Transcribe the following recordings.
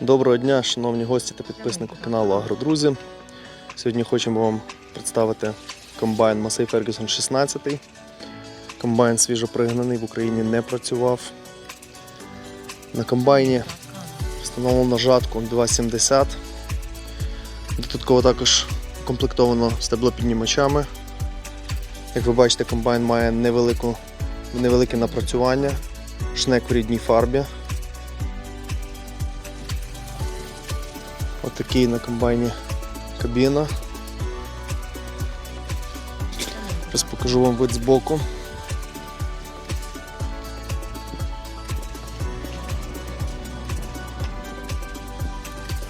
Доброго дня, шановні гості та підписники каналу Агродрузі. Сьогодні хочемо вам представити комбайн Massey Ferguson 16. Комбайн свіжопригнаний, в Україні не працював. На комбайні встановлено жатку 2,70. Додатково також комплектовано стеблопіднімачами. Як ви бачите, комбайн має невелику, невелике напрацювання, шнек в рідній фарбі. Отакий на комбайні кабіна. Зараз покажу вам вид збоку.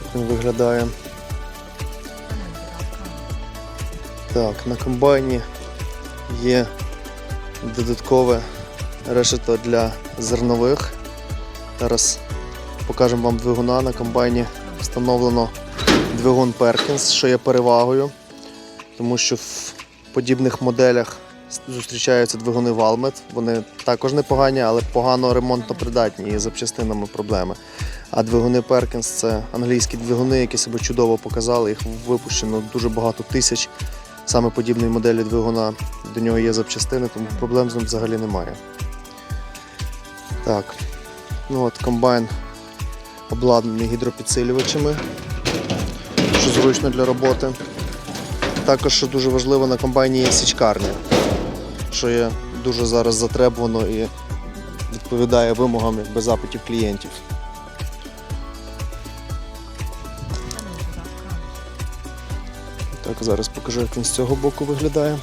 Як він виглядає. Так, на комбайні є додаткове решето для зернових. Зараз покажемо вам двигуна на комбайні встановлено двигун Perkins, що є перевагою, тому що в подібних моделях зустрічаються двигуни Valmet. Вони також непогані, але погано ремонтно придатні і запчастинами проблеми. А двигуни Perkins це англійські двигуни, які себе чудово показали. Їх випущено дуже багато тисяч. Саме подібної моделі двигуна до нього є запчастини, тому проблем з ним взагалі немає. Так, ну от комбайн обладнаний гідропідсилювачами, що зручно для роботи. Також, що дуже важливо, на комбайні є січкарня, що є дуже зараз затребувано і відповідає вимогам якби, запитів клієнтів. Так, зараз покажу, як він з цього боку виглядає.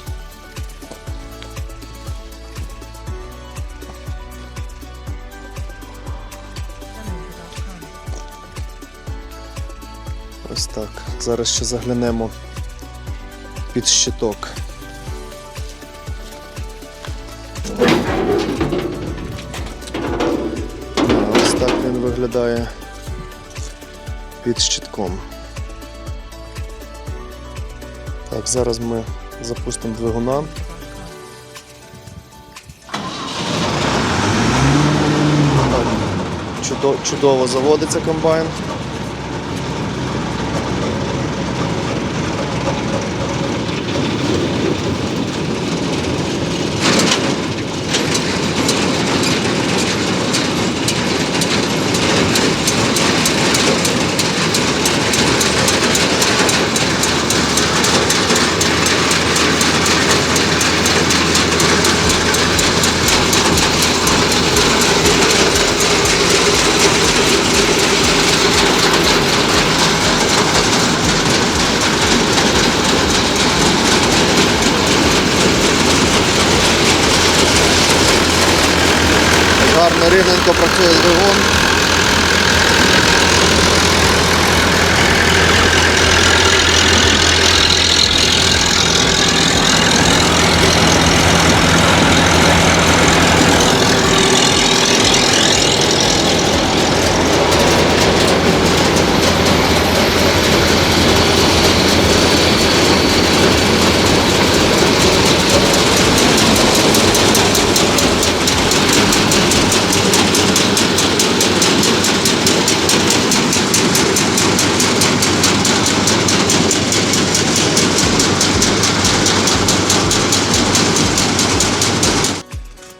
Ось так. Зараз ще заглянемо під щиток. Ось так він виглядає під щитком. Так, зараз ми запустимо двигуна. Чудово заводиться комбайн. Рівненько працює двигун.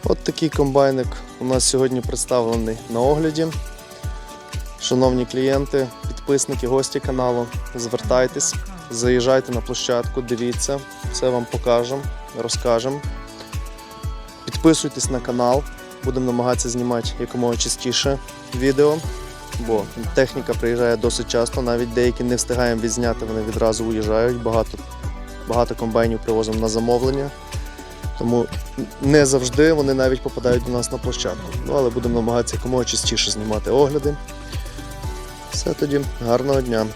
От такий комбайник у нас сьогодні представлений на огляді. Шановні клієнти, підписники, гості каналу, звертайтесь, заїжджайте на площадку, дивіться, все вам покажемо, розкажемо. Підписуйтесь на канал, будемо намагатися знімати якомога частіше відео, бо техніка приїжджає досить часто, навіть деякі не встигаємо відзняти, вони відразу уїжджають. Багато, багато комбайнів привозимо на замовлення. Тому не завжди вони навіть попадають до нас на площадку. Ну, але будемо намагатися якомога частіше знімати огляди. Все тоді, гарного дня!